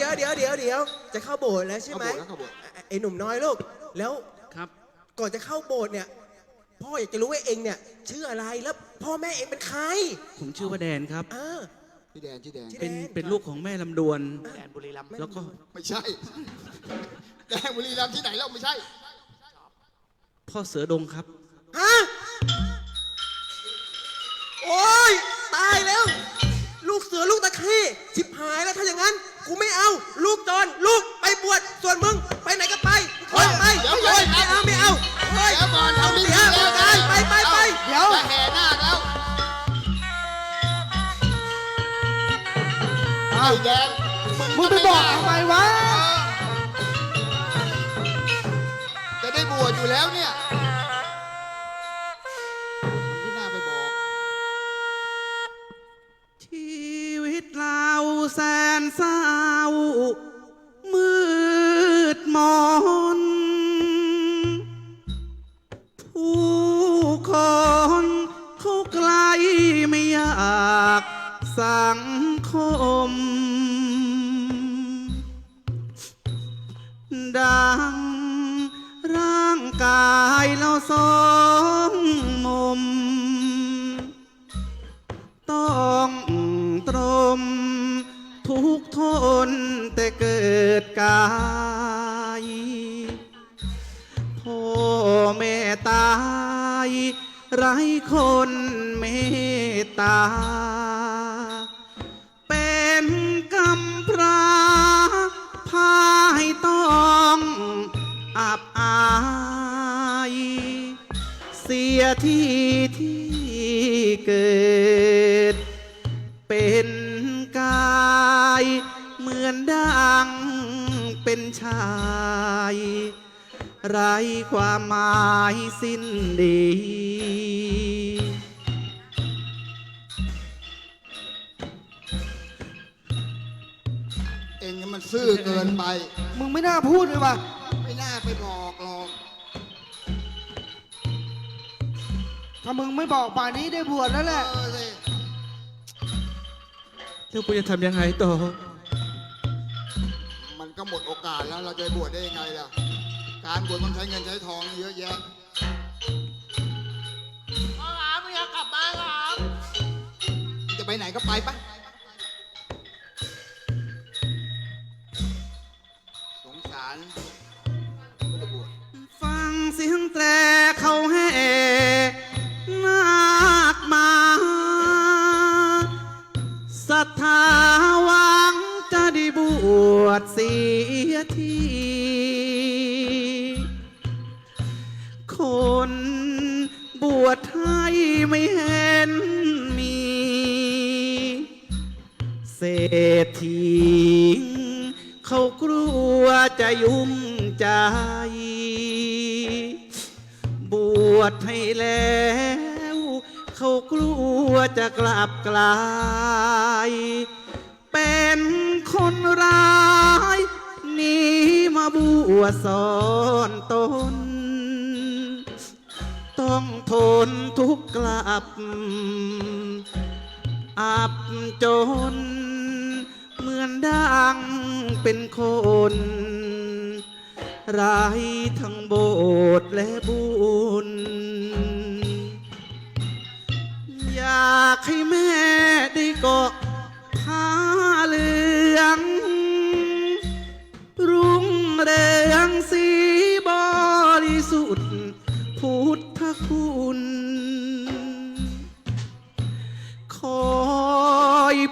เดี๋ยวเดี๋ยวเดี๋ยวเดี๋ยวจะเข้าโบสถ์แล้วใช่ไหมเข้าโบสถ์แล้วเข้าโบสถ์ไอ้ไอ้หนุ่มน้อยลูก แล้วครับ ก่อนจะเข้าโบสถ์เนี่ย พ่ออยากจะรู้ว่าเองเนี่ย ชื่ออะไรแล้วพ่อแม่เองเป็นใครผมชื่อว่าแดนครับ เออ พี่แดนพี่แดน ชื่อ เป็นแดน เป็นลูกของแม่ลำดวน แดนบุรีรัมย์แล้วก็ไม่ใช่ แดนบุรีรัมย์ที่ไหนเราไม่ใช่ พ่อเสือดงครับ ฮะโอ้ยตายแล้ว ลูกเสือลูกตะเข้ ไอ้แดงมึงไปบอกทำไมวะ จะได้บวชอยู่แล้วเนี่ยไม่น่าไปบอก ชีวิตเราแสนเศร้า มืดมน ผู้คนเขาไกลไม่อยากสัง คม ดังร่างกายเราสองมุม ต้องตรม ทุกทนแต่เกิดกายพ่อแม่ตายไร้คนเมตตา สียที่ที่เกิด เป็นกาย เหมือนดังเป็นชาย ไร้ความหมายสิ้นดี เองมันซื่อเกินไป มึงไม่น่าพูดเลยว่ะ ไม่น่าไปบอกหรอก ถ้ามึงไม่บอกป่านนี้ได้บวชแล้วแหละเออสิแล้วกูจะทำยังไงต่อ มันก็หมดโอกาสแล้ว เราจะบวชได้ยังไงล่ะ การบวชต้องใช้เงินใช้ทองเยอะแยะ พ่อครับมึงอยากกลับบ้านครับ จะไปไหนก็ไปปะ คนบวชให้ไม่เห็นมี เศรษฐีเขากลัวจะยุ่งใจ บวชให้แล้ว เขากลัวจะกลับกลาย เป็นคนร้ายหนีมา บวชสอนตน ต้องทนทุกข์กลับ อับจน เหมือนดังเป็นคนไร้ทั้งโบสถ์และบุญ อยากให้แม่ได้เกาะ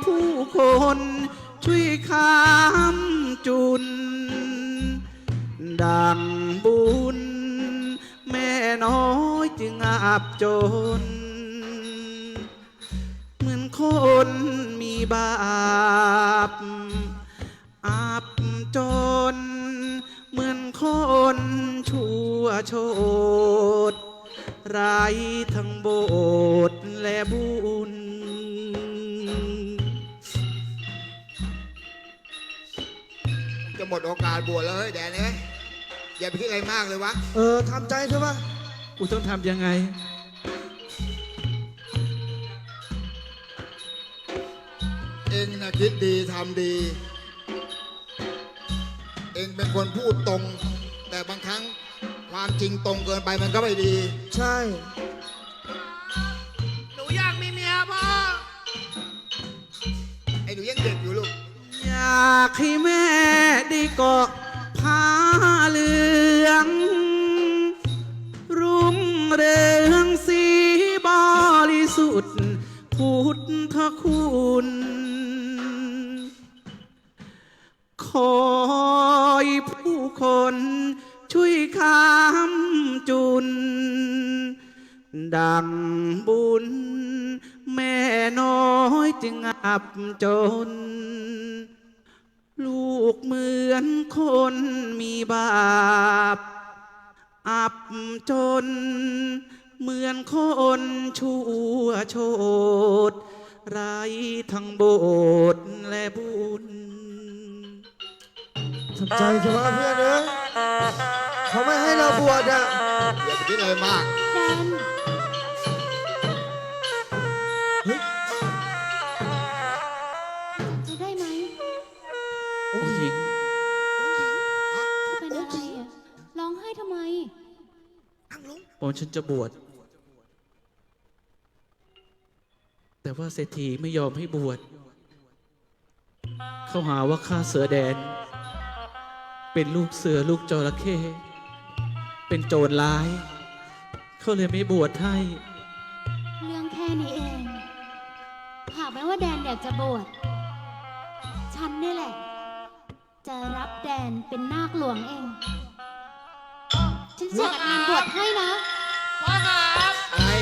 ผู้คนช่วยค้ำจุน ดังบุญ แม่น้อยจึงอับจน เหมือนคนมีบาปอับจน เหมือนคนชั่วโชดไรทั้งโบสถ์และบุญ หมดโอกาสบวชแล้วเฮ้ยแดนเอ้ยอย่าไปคิดอะไรมากเลยวะ เออทำใจเถอะวะกูต้องทำยังไง เองนะคิดดีทำดีองเป็นคนพูดตรง แต่บางครั้งความจริงตรงเกินไปมันก็ไม่ดี ใช่ หนูอยากมีเมียพ่อ ไอ้หนูยังเด็กอยู่ลูก อยากให้แม่ได้ เกาะผ้าเหลือง รุ่งเรืองสีบริสุทธิ์ พุทธคุณ คอยผู้คนช่วยค้ำจุน ดังบุญ แม่น้อยจึงอับจน ลูกเหมือนคนมีบาป อับจน เหมือนคนชั่วโชดไรทั้งโบสถ์และบุญสนใจใช่ไหมเพื่อนเอ้ยเขาไม่ให้เราบวชอะอย่าไปคิดอะไรมาก แดน ผมฉันจะบวช แต่ว่าเศรษฐีไม่ยอมให้บวช เขาหาว่าข้าเสือแดน เป็นลูกเสือลูกจระเข้เป็นโจรร้าย เขาเลยไม่บวชให้ เรื่องแค่นี้เอง หากแม้ว่าแดนอยากจะบวช ฉันนี่แหละ จะรับแดนเป็นนาคหลวงเอง ฉันจะจัดงานบวชให้นะพ่อครับอะไร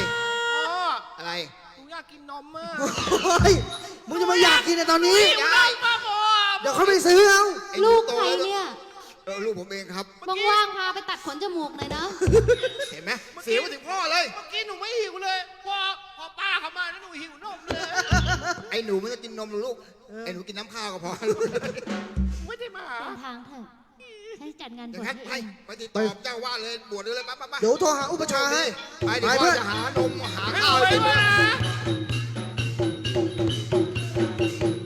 พ่ออะไรหนูอยากกินนมอะเฮ้ยมึงจะมาอยากกินในตอนนี้ หิวนมป่ะพ่อเดี๋ยวเขาไปซื้อเอาไอ้หนูลูกโตใครแล้วเนี่ยเออลูกผมเองครับ ว่างๆพาไปตัดขนจมูกหน่อยนะเห็นไหมเสียวมาถึงพ่อเลย เมื่อกี้หนูไม่หิวเลยพอพอป้าเขามาแล้วหนูหิวนมเลยไอ้หนูไม่ต้องกินนมหรอกลูก ไอ้หนูกินน้ำข้าวก็พอลูกไม่ได้มาหา เดินทางเถอะ ฉันจะจัดงานบเดี๋ยววชแพทให้ไปเองไปติดต่อเจ้าวาดเลยบวชเลยไปไปไปเดี๋ยวโทรหาอุปชฌาย์ให้ ไปเดี๋ยวไปพ่เพื่ออนจะหานมหาไม่ข้าวเอาให้ไม่กินมานะ